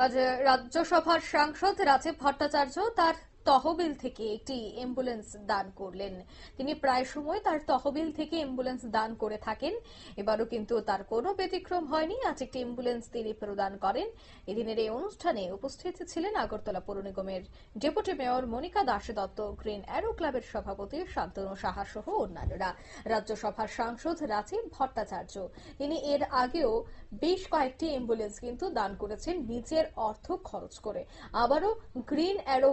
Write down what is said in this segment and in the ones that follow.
আজ রাজ্যসভার সাংসদ রাজীব ভট্টাচার্য তার তহবিল থেকে একটি অ্যাম্বুলেন্স দান করলেন। তিনি প্রায় সময় তার তহবিল থেকে অ্যাম্বুলেন্স দান করে থাকেন। এবারও কিন্তু তার কোনো ব্যতিক্রম হয়নি। আজ একটি অ্যাম্বুলেন্স তিনি প্রদান করেন। এদিনের এই অনুষ্ঠানে উপস্থিত ছিলেন আগরতলা পৌর নিগমের deputy mayor Monika Das Dutta Green Arrow ক্লাবের সভাপতি শান্তনু সাহা সহ অন্যান্যরা। রাজ্যসভার সাংসদ রাজীব ভট্টাচার্য। তিনি এর আগেও বেশ কয়েকটি অ্যাম্বুলেন্স কিন্তু দান করেছেন। নিজের অর্থ খরচ করে। আবারও গ্রিন অ্যারো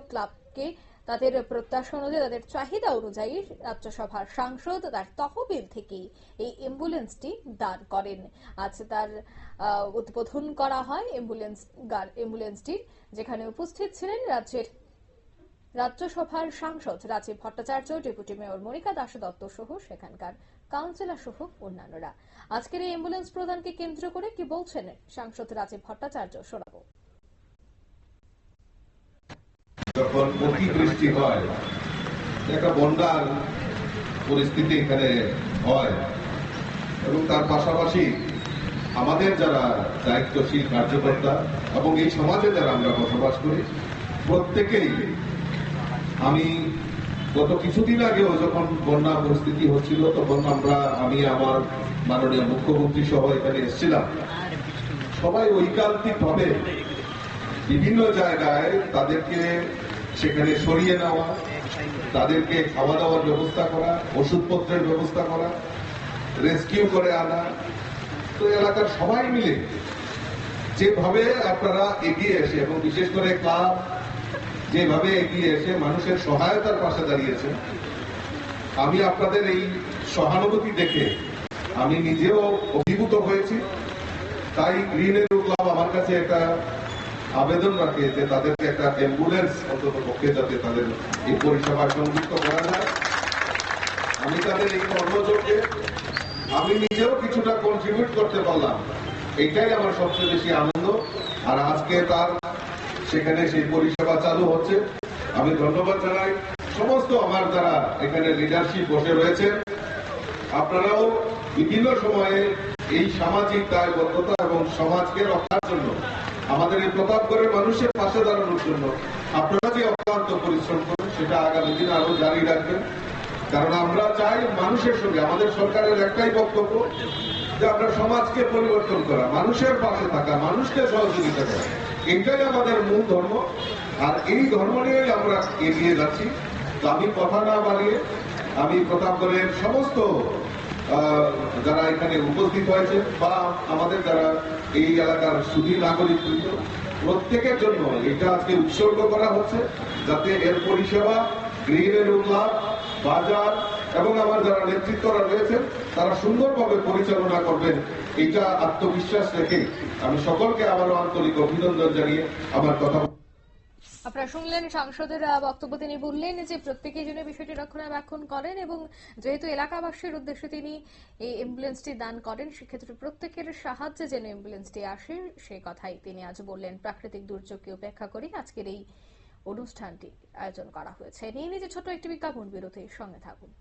ক্লাবকে তাদের প্রত্যাশা অনুযায়ী, তাদের চাহিদা অনুযায়ী রাজ্যসভার সাংসদ তার তহবিল থেকেই এই অ্যাম্বুলেন্সটি দান করেন। আজ তার উদ্বোধন করা হয় অ্যাম্বুলেন্স অ্যাম্বুলেন্সটির, যেখানে উপস্থিত ছিলেন রাজ্যের রাজ্যসভার সাংসদ রাজীব ভট্টাচার্য, ডেপুটি মেয়র মনিকা দাস দত্ত সহ সেখানকার কাউন্সিলর সহ অন্যান্যরা। আজকের এই অ্যাম্বুলেন্স প্রদানকে কেন্দ্র করে কি বলছেন সাংসদ রাজীব ভট্টাচার্য শোনাবো। যখন অতিবৃষ্টি হয়, একটা বন্যার পরিস্থিতি এখানে হয়। এবং তার পাশাপাশি আমাদের যারা দায়িত্বশীল কার্যকর্তা এবং এই সমাজে যারা আমরা বসবাস করি, প্রত্যেকেই আমি গত কিছুদিন আগেও যখন বন্যা পরিস্থিতি হচ্ছিল, তখন আমরা, আমি, আমার মাননীয় মুখ্যমন্ত্রী সহ এখানে এসেছিলাম। সবাই ঐকান্তিক ভাবে বিভিন্ন জায়গায় তাদেরকে সেখানে সরিয়ে নেওয়া, তাদেরকে খাওয়া দাওয়ার ব্যবস্থা করা, ওষুধপত্রের ব্যবস্থা করা, রেস্কিউ করে আনা। তো এলাকার সবাই মিলে যেভাবে আপনারা এগিয়ে এসে, এবং বিশেষ করে ক্লাব যেভাবে এগিয়ে এসে মানুষের সহায়তার পাশে দাঁড়িয়েছে আমি আপনাদের এই সহানুভূতি দেখে আমি নিজেও অভিভূত হয়েছি। তাই গ্রিন এরো ক্লাব আমার কাছে একটা আবেদন রাখে যে তাদেরকে একটা অ্যাম্বুলেন্স অন্তত পক্ষে যাতে তাদের এই পরিষেবা সংযুক্ত করা যায়। আমি তাদের এই কর্মযোগে আমি নিজেও কিছুটা কন্ট্রিবিউট করতে পারলাম। এটাই আমার সবচেয়ে বেশি আনন্দ। আর আজকে তার সেখানে সেই পরিষেবা চালু হচ্ছে। আমি ধন্যবাদ জানাই সমস্ত আমার যারা এখানে লিডারশিপ বসে রয়েছে আপনারাও বিভিন্ন সময়ে এই সামাজিক দায়বদ্ধতা এবং সমাজকে রক্ষার জন্য আমাদের এই প্রতাপগড়ের মানুষের পাশে দাঁড়ানোর জন্য আপনারা যে অক্লান্ত পরিশ্রম করেন, সেটা আগামী দিনে আরও জারি রাখবেন। কারণ আমরা চাই মানুষের সঙ্গে, আমাদের সরকারের একটাই বক্তব্য যে আমরা সমাজকে পরিবর্তন করা, মানুষের পাশে থাকা, মানুষকে সহযোগিতা করা। এটাই আমাদের মূল ধর্ম। আর এই ধর্ম নিয়েই আমরা এগিয়ে যাচ্ছি। তো আমি কথা না বাড়িয়ে আমি প্রতাপগড়ের সমস্ত যারা এখানে উপস্থিত হয়েছে বা আমাদের যারা এই এলাকার সুধী নাগরিক প্রত্যেকের জন্য এটা আজকে উৎসর্গ করা হচ্ছে যাতে এর পরিষেবা গ্রিনের ক্লাব বাজার এবং আমার যারা নেতৃত্বরা রয়েছেন, তারা সুন্দরভাবে পরিচালনা করবেন, এটা আত্মবিশ্বাস রেখে আমি সকলকে আবারও আন্তরিক অভিনন্দন জানিয়ে আমার কথা আপনারা শুনলেন সাংসদের বক্তব্য তিনি বললেন যে প্রত্যেকেই জন্য বিষয়টি রক্ষণাবেক্ষণ করেন এবং যেহেতু এলাকাবাসীর উদ্দেশ্যে তিনি এই অ্যাম্বুলেন্সটি দান করেন, সেক্ষেত্রে প্রত্যেকের সাহায্যে যেন অ্যাম্বুলেন্সটি আসে, সে কথাই তিনি আজ বললেন। প্রাকৃতিক দুর্যোগকে উপেক্ষা করে আজকের এই অনুষ্ঠানটি আয়োজন করা হয়েছে। নিয়ে নিজে ছোট একটি বিজ্ঞাপন বিরতির সঙ্গে থাকুন।